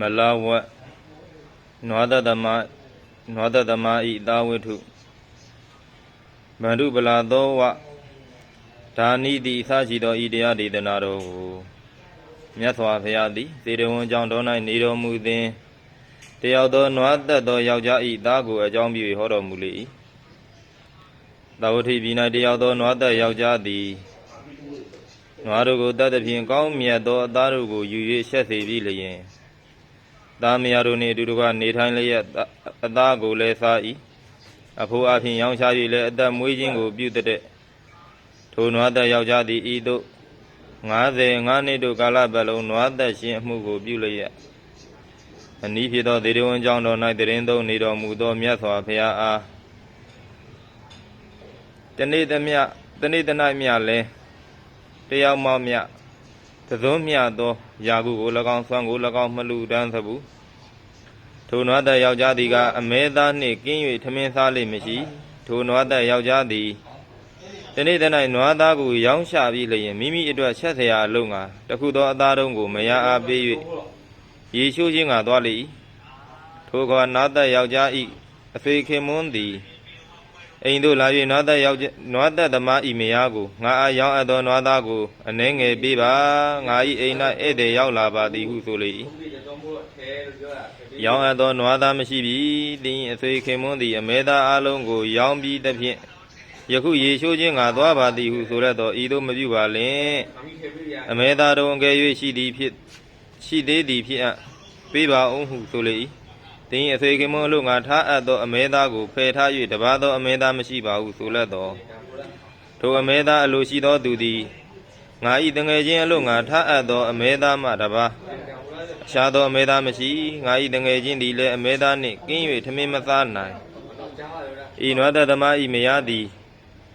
မလဝတ်နွားတသမနွားတသမဤသာဝိထုဗန္ဓုပလာသောဝဒါနိတိအစရှိသောဤတရားဒေသနာတော်ကိုမြတ်စွာဘုရားသည်စေတဝန်ကြောင့်တော်၌နေတော်မူသည်တယောက်သောနွားသက်သောယောက်ျားဤသားကိုအကြောင်းပြု၍ဟောတော်မူလေ၏သာဝတိပြည်၌တယောက်သောနွားသက်ယောက်ျားသည်နွားတို့ကိုတတ်သဖြင့်ကောင်းမြတ်သောအသားတို့ကိုယူ၍ရှက်စေပြီးလျင် သားမယားတို့နှင့်အတူတကွနေထိုင်လျက်အသားကိုလည်းစား၏အဖိုးအဖင်ရောင်းချ၍လည်းအသက်မွေးခြင်းကိုပြုတဲ့ထိုနွားသက်ယောက်ျားသည်ဤသို့55နှစ်တို့ကာလပတ်လုံးနွားသက်ရှင်အမှုကိုပြုလျက်အနည်းဖြစ်သောဒေရဝံကြောင့်တော်၌တရင်သုံးနေတော်မူသောမြတ်စွာဘုရားအားတနေ့တမျှတနေ့တ၌မျှလဲတယောက်မောက်မျှ သသွန်းမျှသောယာကုကို၎င်းဆွမ်းကို၎င်းမလူတန်းသဘူးထိုနွားသက်ယောက်ျားသည်ကအမဲသားနှင့်ကင်း၍ထမင်းစားလိမ့်မရှိထိုနွားသက်ယောက်ျားသည်တနေ့တ၌နွားသားကိုရောင်းချပြီးလျင်မိမိအတွက်ချက်စရာအလုံးငါတခုသောအသားတုံးကိုမရအားပေး၍ရေရှိုးခြင်းကသွားလေ၏ထိုကနွားသက်ယောက်ျား၏အဖေခင်မွန်းသည် အိမ်သို့လာ၍နွားသက်ယောက်ျားနွားသက်သမား၏မယားကိုငါအားရောင်းအပ်သောနွားသားကိုအနှဲငယ်ပေးပါငါ၏အိမ်၌ဧည့်သည်ရောက်လာပါသည်ဟုဆိုလေ၏ရောင်းအပ်သောနွားသားမရှိပြီတင်းအဆွေခင်မွန်းသည်အမဲသားအလုံးကို ရောင်းပြီးသဖြင့်ယခုရေရှိုးခြင်းငါသွားပါသည်ဟုဆိုရသောဤသို့မပြုပါလင်အမဲသားတော်ငယ်၍ရှိသည်ဖြစ်ရှိသေးသည်ဖြစ်အပ်ပေးပါအောင်ဟုဆိုလေ၏ တင်းအဆွေခင်မွန်းအလို့ငါထားအပ်သောအမဲသားကိုဖယ်ထား၍တပါသောအမဲသားမရှိပါဟုဆိုလက်တော်ထိုအမဲသားအလိုရှိသောသူသည်ငါဤတငယ်ချင်းအလို့ငါထားအပ်သောအမဲသားမှတပါရှားသောအမဲသားမရှိငါဤတငယ်ချင်းသည်လည်းအမဲသားနှင့်ကင်း၍ထမင်းမသားနိုင်ဤနွားတသမားဤမယားသည်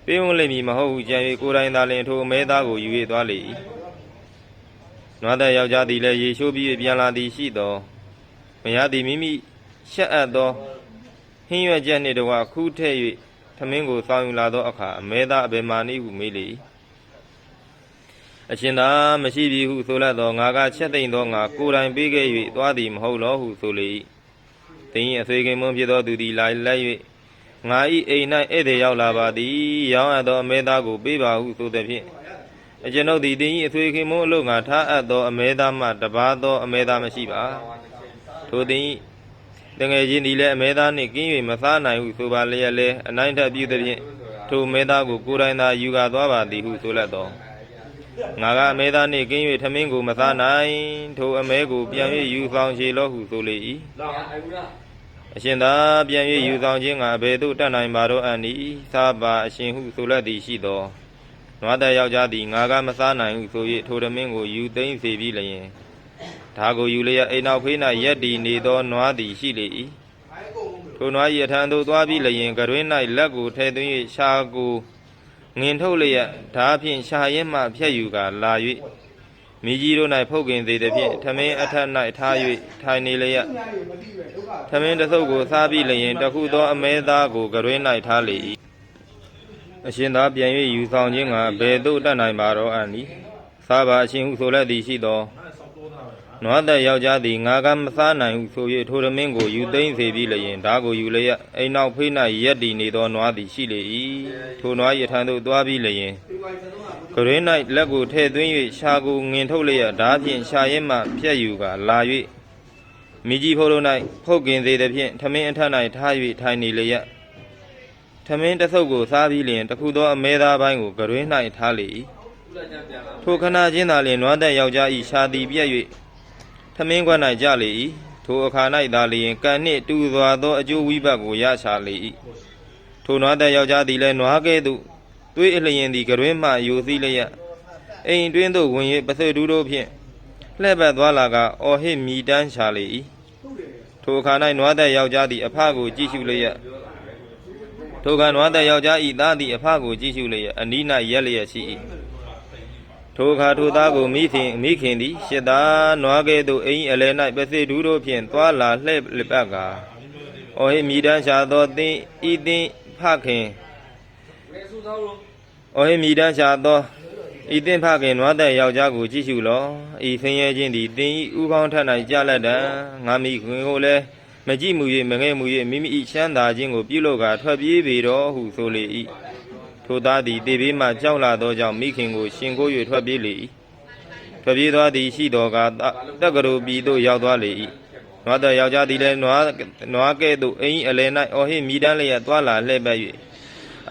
ပေးဝံလိမ့်မည်မဟုတ်ဟုကြံ၍ကိုယ်တိုင်သာလျှင်ထိုအမဲသားကိုယူ၍သွားလေ၏နွားတဲ့ယောက်ျားသည်လည်းရေရှိုးပြီးပြန်လာသည်ရှိသောမယားသည်မိမိ ရှက်အပ်သောဟင်းရွက်ချက်နှင့်တကွခူးထည့်၍ထမင်းကိုစောင်းယူလာသောအခါအမဲသားအဘယ်မှနည်းဟုမေးလေ၏အရှင်သာမရှိပြီဟုဆိုလက်သောငါကချက်သိမ့်သောငါကိုယ်တိုင်ပေးခဲ့၍သွားသည်မဟုတ်လောဟုဆိုလေ၏တင်း၏အဆွေခင်မွန်းဖြစ်သောသူသည်လာလိုက်၍ငါဤအိမ်၌ဧည့်သည်ရောက်လာပါသည်ရောင်းအပ်သောအမဲသားကိုပေးပါဟုဆိုသည်ဖြင့်အကျွန်ုပ်သည်တင်း၏အဆွေခင်မွန်းအလို့ငါထားအပ်သောအမဲသားမှတပါသောအမဲသားမရှိပါထိုတင်း၏ တငယ်ချင်းသည်လည်းအမဲသားနှင့်ကင်း၍မစားနိုင်ဟုဆိုပါလျက်လည်းအနိုင်ထပ်ပြုသည်ဖြင့်ထိုအမဲသားကိုကိုယ်တိုင်သာယူကာသွားပါသည်ဟုဆိုလက်တော်ငါကအမဲသားနှင့်ကင်း၍ထမင်းကိုမစားနိုင်ထိုအမဲကိုပြန်၍ယူဆောင်ချေလောဟုဆိုလေ၏အရှင်သာပြန်၍ယူဆောင်ခြင်းကအဘယ်သို့တတ်နိုင်ပါတော့အန်ဤသာပါအရှင်ဟုဆိုလက်သည်ရှိသောနွားတဲ့ယောက်ျားသည်ငါကမစားနိုင်ဟုဆို၍ထိုထမင်းကိုယူသိမ်းစေပြီးလျင် ဒါကိုယူလျက်အိမ်နောက်ဖေး၌ရက်တည်နေသောနွားသည်ရှိလေ၏ထိုနွား၏အထံသို့သွားပြီးလျင်ကရွင်း၌လက်ကိုထဲသွင်း၍ရှာကိုငင်ထုတ်လျက်ဓာဖြင့်ရှာရင်မှဖြတ်ယူကာလာ၍မိကြီးတို့၌ဖုတ်ကင်သေးသည်ဖြင့်ထမင်းအထက်၌ထား၍ထိုင်နေလျက်ထမင်းတစ်စုပ်ကိုစားပြီးလျင်တခုသောအမဲသားကိုကရွင်း၌ထားလေ၏အရှင်သာပြန်၍ယူဆောင်ခြင်းကဘယ်သို့တတ်နိုင်ပါတော့အန်ဤစားပါအရှင်ဟုဆိုလက်သည်ရှိသော နွားသက်ယောက်ျားသည်ငါကမစားနိုင်ဟုဆို၍ထိုထမင်းကိုယူသိမ်းစေပြီးလျင်ဓာကိုယူလျက်အိမ်နောက်ဖေး၌ရက်တည်နေသောနွားသည်ရှိလေ၏ထိုနွား၏အထံသို့သွားပြီးလျင်ကရွင်း၌လက်ကိုထည့်သွင်း၍ရှာကိုငင်ထုတ်လျက်ဓာဖြင့်ရှာရင်မှဖြတ်ယူကာလာ၍မိကြီးဖိုးတို့၌ဖုတ်ကင်သေးသည်ဖြင့်ထမင်းအထက်၌ထား၍ထိုင်နေလျက်ထမင်းတစ်ဆုပ်ကိုစားပြီးလျင်တခုသောအမဲသားပိုင်းကိုကရွင်း၌ထားလေ၏ထိုခဏချင်းသာလျင်နွားသက်ယောက်ျား၏ရှာသည်ပြက်၍ ထမင်းခွက်၌ကြလေ၏ထိုအခါ၌သာလျင်ကံနှင့်တူစွာသောအကျိုးဝိဘတ်ကိုရရှာလေ၏ထိုနွားသက်ယောက်ျားသည်လည်းနွားကဲ့သို့သွေးအလျင်သည်ကရွင်းမှယူစည်းလျက်အိမ်တွင်းသို့ဝင်၍ပစွတ်တူးတို့ဖြင့်လှည့်ပတ်သွားလာကအော်ဟစ်မိတန်းရှာလေ၏ထိုအခါ၌နွားသက်ယောက်ျားသည်အဖကိုကြည့်ရှုလျက်ထိုကနွားသက်ယောက်ျားဤသားသည်အဖကိုကြည့်ရှုလျက်အနီး၌ရက်လျက်ရှိ၏ ထိုအခါထိုသားကိုမိခင်မိခင်သည်ရှစ်သားနွားကဲ့သို့အိမ်အလယ်၌ပစိတူးတို့ဖြင့်သွာလာလှည့်ပတ်ကာအော်ဟစ်မိတန်းရှာသောသင်ဤသင်ဖခင်အော်ဟစ်မိတန်းရှာသောဤသင်ဖခင်နွားသက်ယောက်ျားကိုကြည့်ရှုလောဤဆင်းရဲခြင်းသည်တင်ဤဥကောင်းထ၌ကြလက်တံငါမိခင်ကိုလည်းမကြည့်မှု၍မငဲ့မှု၍မိမိ၏ချမ်းသာခြင်းကိုပြုလုပ်ကာထွက်ပြေးပေတော်ဟုဆိုလေ၏ ထိုသားသည်တေဘေးမှကြောက်လာသောကြောင့်မိခင်ကိုရှင်ကို၍ထွက်ပြေးလေ၏ထွက်ပြေးသွားသည်ရှိတော်ကတက္ကရိုပြည်သို့ရောက်သွားလေ၏နွားသက်ယောက်ျားသည်လည်းနွားနွားကဲ့သို့အင်းအလယ်၌အော်ဟစ်မိတန်းလျက်သွာလာလှည့်ပတ်၍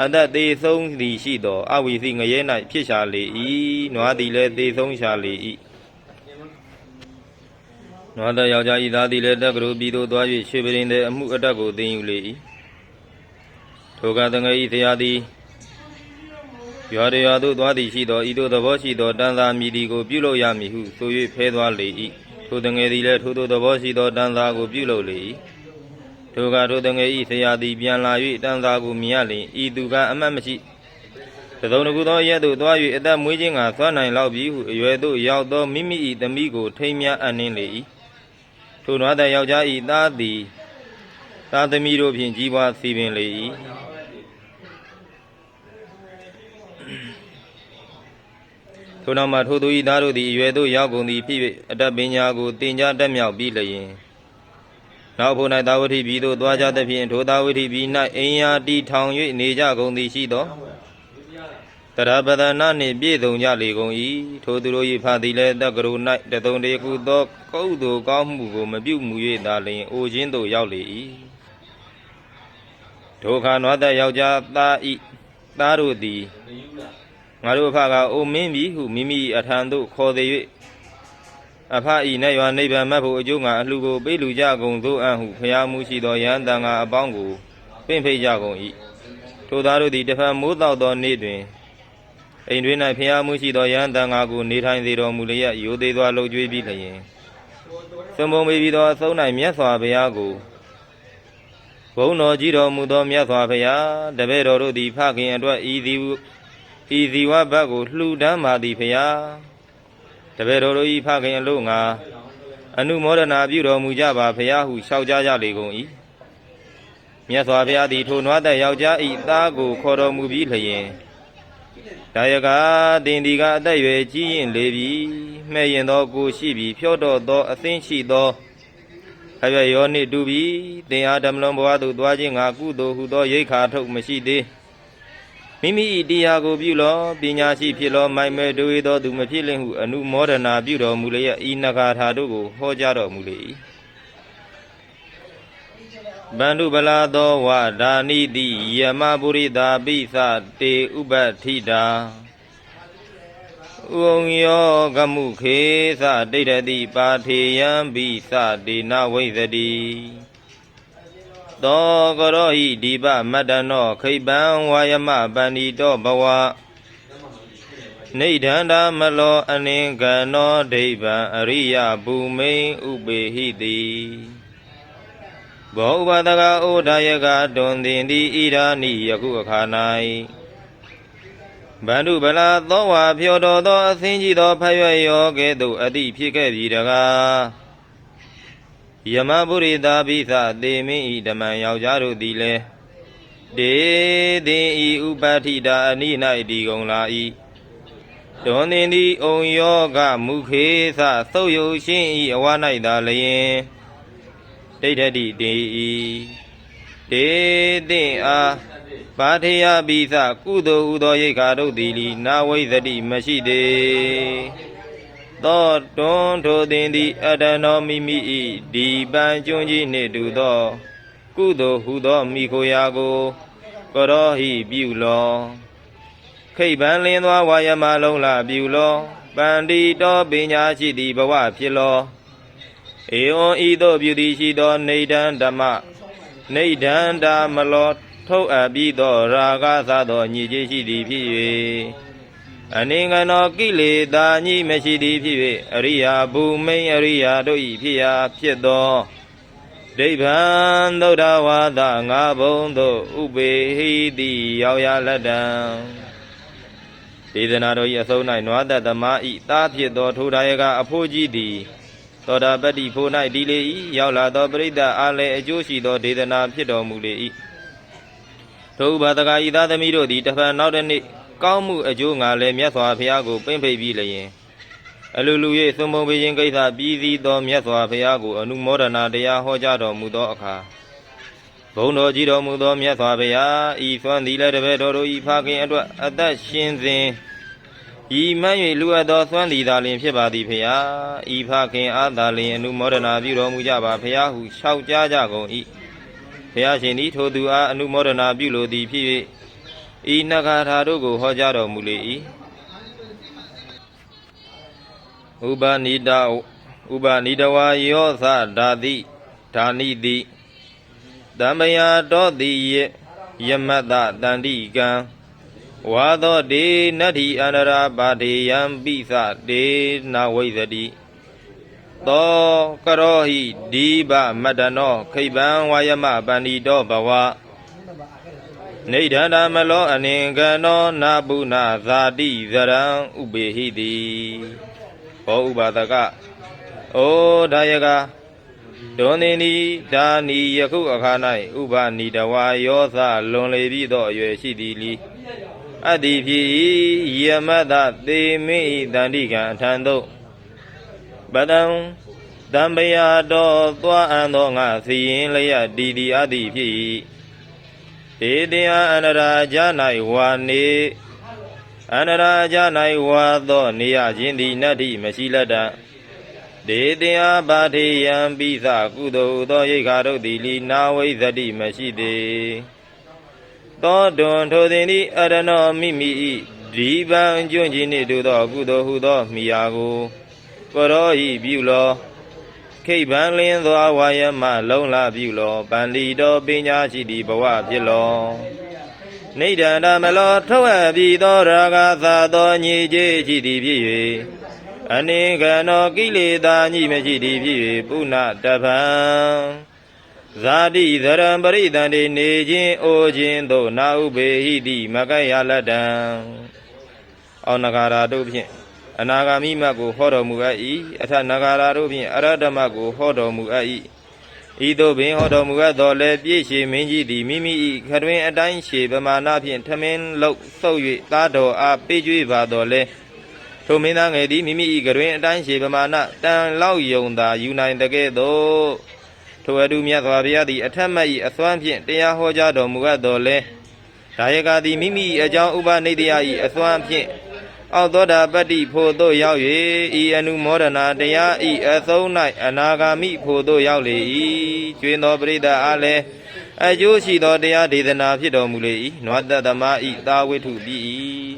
အသက်သေးဆုံးသည်ရှိသောအဝိစီငရဲ၌ဖြစ်ရှာလေ၏နွားသည်လည်းသေဆုံးရှာလေ၏နွားသောယောက်ျားဤသားသည်လည်းတက္ကရုပြည်သို့သွား၍ရွှေပရင်တဲ့အမှုအတက်ကိုသိမ်းယူလေ၏ထိုကတငယ်ဤဆရာသည် ရွာရရွာသို့သွားသည်ရှိသောဤသို့သဘောရှိသောတန်သာမြည်သည်ကိုပြုလုပ်ရမည်ဟုဆို၍ဖဲသွားလေ၏ထိုတငယ်သည်လည်းထိုသို့သဘောရှိသောတန်သာကိုပြုလုပ်လေ၏ထိုကထိုတငယ်ဤဆရာသည်ပြန်လာ၍တန်သာကိုမြင်ရလျင်ဤသူကအမှတ်မရှိသတုံတကူသောရက်သို့သွား၍အသက်မွေးခြင်းကသွမ်းနိုင်လောက်ပြီဟုအရွယ်သို့ရောက်သောမိမိ၏သမီးကိုထိမ်းမြအပ်နှင်းလေ၏ထိုနွားတဲ့ယောက်ျား၏သားသည်သားသမီးတို့ဖြင့်ကြီးပွားစီပင်လေ၏ ထိုနောက်မှထိုသူ၏သားတို့သည်အရွယ်သို့ရောက်ကုန်သည်ဖြစ်၍အတတ်ပညာကိုသင်ကြားတတ်မြောက်ပြီးလျင်နောက်ဖို့၌သာဝတိပြည်သို့သွားကြသဖြင့်ထိုသာဝတိပြည်၌အိမ်ယာတီထောင်၍နေကြကုန်သည်ရှိသောတရပဒနာနှင့်ပြည့်စုံကြလေကုန်၏ထိုသူတို့၏ဖသည်လည်းတက္ကရု၌တသုံတရခုသောကုသိုလ်ကောင်းမှုကိုမပြုမူ၍သာလျှင်အိုခြင်းသို့ရောက်လေ၏ဒုက္ခနွားသက်ယောက်ျားသားဤသားတို့သည် ငါတို့အဖကအိုမင်းပြီဟုမိမိအထံသို့ခေါ်သည်၍အဖဤနဲ့ရွာနိဗ္ဗာန်မတ်ဖို့အကျိုးငါအလှကိုပေးလူကြကုန်သို့အံ့ဟုဖျားမှုရှိသောယဟန်တန်ဃာအပေါင်းကိုပင့်ဖိတ်ကြကုန်၏ထိုသားတို့သည်တစ်ဖက်မိုးတောက်သောနေ့တွင်အိမ်တွင်၌ဖျားမှုရှိသောယဟန်တန်ဃာကိုနေထိုင်စေတော်မူလျက်ရိုသေးစွာလှုပ်ကြွေးပြီးလျင်သုံးပုံပေပြီးသောအဆုံး၌မြတ်စွာဘုရားကိုဘုန်းတော်ကြီးတော်မူသောမြတ်စွာဘုရားတပည့်တော်တို့သည်ဖခင်အတွက်ဤသည် ဤဇီဝဘတ်ကိုလှူဒန်းပါသည်ဘုရားတပည့်တော်တို့ဤဖခင်အလို့ငါအနုမောဒနာပြုတော်မူကြပါဖရာဟုလျှောက်ကြကြလေကုန်၏မြတ်စွာဘုရားသည်ထိုနွားသက်ယောက်ျားဤသားကိုခေါ်တော်မူပြီးလျင်ဒါယကတင်ဒီကအသက်ရွယ်ကြီးရင်လေပြီမှဲ့ရင်သောကိုရှိပြီဖြော့တော့သောအသင်းရှိသောအရွယ်ရောနှင့်တူပြီတင်အားဓမ္မလွန်ဘဝသို့သွားခြင်းငါကုသိုလ်ဟုသောရိတ်ခါထုတ်မရှိသေး မိမိ၏တရားကိုပြုလောပညာရှိဖြစ်လောမိုင်မဲတွေးသောသူမဖြစ်လင့်ဟုအနုမောဒနာပြုတော်မူလျက်ဤနဂါထာတို့ကိုဟောကြားတော်မူလေ၏ဗန္ဓုပလာသောဝဒါနိတိယမပုရိသာပိသတေဥပတ္ထိတာဥုံယောကမှုခေသတိတ္တတိပါထေယံပိသတေနဝိသတိ သောကရောဟိဒီပမတ္တနောခိပံဝါယမပန္တိတောဘဝနေဒန္တာမလောအနင်္ဂနောဒိဗံအရိယဘူမိန်ဥပေဟိတိဘောဥပဒကဩဒါယကတွန်တင်သည်ဣရာနိယခုအခါ၌ဗန္ဓုဗလာသောဝါဖြောတော်သောအသင်းကြီးသောဖရွက်ရောကဲ့သို့အတိဖြစ်ခဲ့ပြီတကား ယမပုရိသာပိသသေမင်းဤဓမ္မယောက်ျားတို့သည်လည်းဒေသင်ဤဥပဋ္ဌိတာအနိ၌ဒီကုန်လာ၏တွန်သင်သည်အုံယောဂမုခေသသုတ်ယုတ်ရှင်းဤအဝ၌သာလျင်ဒိဋ္ဌတိတေဤဒေသင်အားပါထေယပိသကုသိုလ်ဟူသောရိတ်ခါတို့သည်လီနာဝိသတိမရှိသေး သောတွန်းထိုသည်သည်အတ္တနောမိမိ၏ဒီပံကျွန်းကြီးနှင့်တူသော ကုသိုလ်ဟုသောမိခိုရာကိုကရောဟိပြုလောခိတ်ပန်လင်းသောဝါယမလုံးလာပြုလောပန္တိတောပညာရှိသည်ဘဝဖြစ်လောဧဝံဤသို့ပြုသည်ရှိသောနေဒံဓမ္မနေဒံတာမလောထုတ်အပ်ပြီးသောရာဂသသောညီကြီးရှိသည်ဖြစ်၍ အနင်္ဂနောကိလေသာညိမရှိသည်ဖြစ်၍အရိယာဘူမိန်အရိယာတို့၏ဖြစ်ရာဖြစ်သောဒိဗ္ဗံသုဒ္ဓဝါဒငါးဘုံသို့ဥပေဟိတိရောက်ရလက်တံဒေသနာတော်၏အစုံ၌နွားသက်သမား၏သားဖြစ်သောထိုဒါယကအဖိုးကြီးသည်သောတာပတ္တိဖို၌ဒီလေ၏ရောက်လာသောပရိသတ်အားလည်းအကျိုးရှိသောဒေသနာဖြစ်တော်မူလေ၏ထိုဥပါဒကဤသားသမီးတို့သည်တဖန်နောက်တစ်နေ့ ကောင်းမှုအကျိုးငါလည်းမြတ်စွာဘုရားကိုပင့်ဖိတ်ပြီးလျင်အလူလူ၍သုံးပုံပင်ကိစ္စပြီးစီးသောမြတ်စွာဘုရားကိုအနုမောဒနာတရားဟောကြားတော်မူသောအခါဘုံတော်ကြီးတော်မူသောမြတ်စွာဘုရားဤသွမ်းသည်လည်းတပည့်တော်တို့ဤဖခင်အတွက်အသက်ရှင်စဉ်ဤမှန်၍လူအပ်သောသွမ်းသည်သာလျှင်ဖြစ်ပါသည်ဖရာဤဖခင်အားသာလျှင်အနုမောဒနာပြုတော်မူကြပါဖရာဟုလျှောက်ကြားကြကုန်၏ဖရာရှင်သည်ထိုသူအားအနုမောဒနာပြုလိုသည်ဖြစ်၍ ဤနဂါထာတို့ကိုဟောကြားတော်မူလေ၏ဥပနိဒဥပနိဒဝါယောသဓာတိဓာနိတိတမ္ပယာတောတိယယမတ္တတန္တိကံဝါသောဒေနတ္ထိအန္တရာပါတေယံပိသဒေနဝိသတိသောကရောဟိဒီဘမတ္တနောခိဗံဝါယမပန္တိတောဘဝ နေဒန္တမလောအနင်္ဂနောနာပုနာဇာတိဇရံဥပေဟိတိဟောဥပါဒကဩဒါယကဒွန်နေနီဒါနီယခုအခါ၌ဥပနိတဝါယောသလွန်လေပြီးသောအရွယ်ရှိသည်လီအတ္တိဖြစ်၏ယမတ္တသေမိဤတန္တိကံအထံသို့ပတံတံပယာတော်သွားအံသောငါစီရင်လျက်ဒီဒီအတ္တိဖြစ်၏ ဒေတရားအနရာကြ၌ဝါနေအနရာကြ၌ဝါသောနေရခြင်းသည်နတ္တိမရှိလက်တံဒေတရားပါထေယံပိသကုသိုလ်သောရိခါတို့သည်လီနာဝိသတိမရှိသေးသောတွန်ထိုသည်ဤအရဏောမိမိဤဒီပံကျွန့်ကြီးနှင့်တို့သောကုသိုလ်ဟုသောမိယာကိုကရောဤပြုလော ခိဗံလင်းသောဝါယမလုံလာပြုလောပန္တိတော်ပညာရှိသည့်ဘဝဖြစ်လောနေဒန္တမလောထုတ်အပ်ပြီးသောရာဂသာသောညီကျေရှိသည်ဖြစ်၍အနိကနောကိလေသာညိမရှိသည်ဖြစ်၍ပုဏ္ဏတပံဇာတိသရံပရိသန္တိနေခြင်းအိုခြင်းသို့နာဥပေဟိတိမကယလတ္တံအောနဂါရာတို့ဖြင့် အနာဂါမိမတ်ကိုဟောတော်မူအပ်၏အထနဂါရာတို့ဖြင့်အရဟတမတ်ကိုဟောတော်မူအပ်၏ဤသို့ပင်ဟောတော်မူအပ်သောလည်းပြည့်ရှည်မင်းကြီးသည်မိမိ၏ခတွင်အတိုင်းရှည်ပမာဏဖြင့်ထမင်းလုတ်ဆုပ်၍သားတော်အားပေးကြွေးပါတော်လဲထိုမင်းသားငယ်သည်မိမိ၏ခတွင်အတိုင်းရှည်ပမာဏတန်လောက်ယုံသာယူနိုင်တကဲ့သို့ထိုအတုမြတ်စွာဘုရားသည်အထက်မတ်၏အစွမ်းဖြင့်တရားဟောကြားတော်မူအပ်တော်လဲဒါယကသည်မိမိ၏အကြောင်းဥပနိတ္တယ၏အစွမ်းဖြင့် အောက်သောတာပတ္တိဖို့သို့ရောက်၍ဤအနုမောဒနာတရားဤအဆုံး၌အနာဂါမိဖို့သို့ရောက်လေ၏ကျွင်းသောပရိသတ်အားလည်းအကျိုးရှိသောတရားဒေသနာဖြစ်တော်မူလေ၏နဝတ္တသမာဤသာဝိထုတိ၏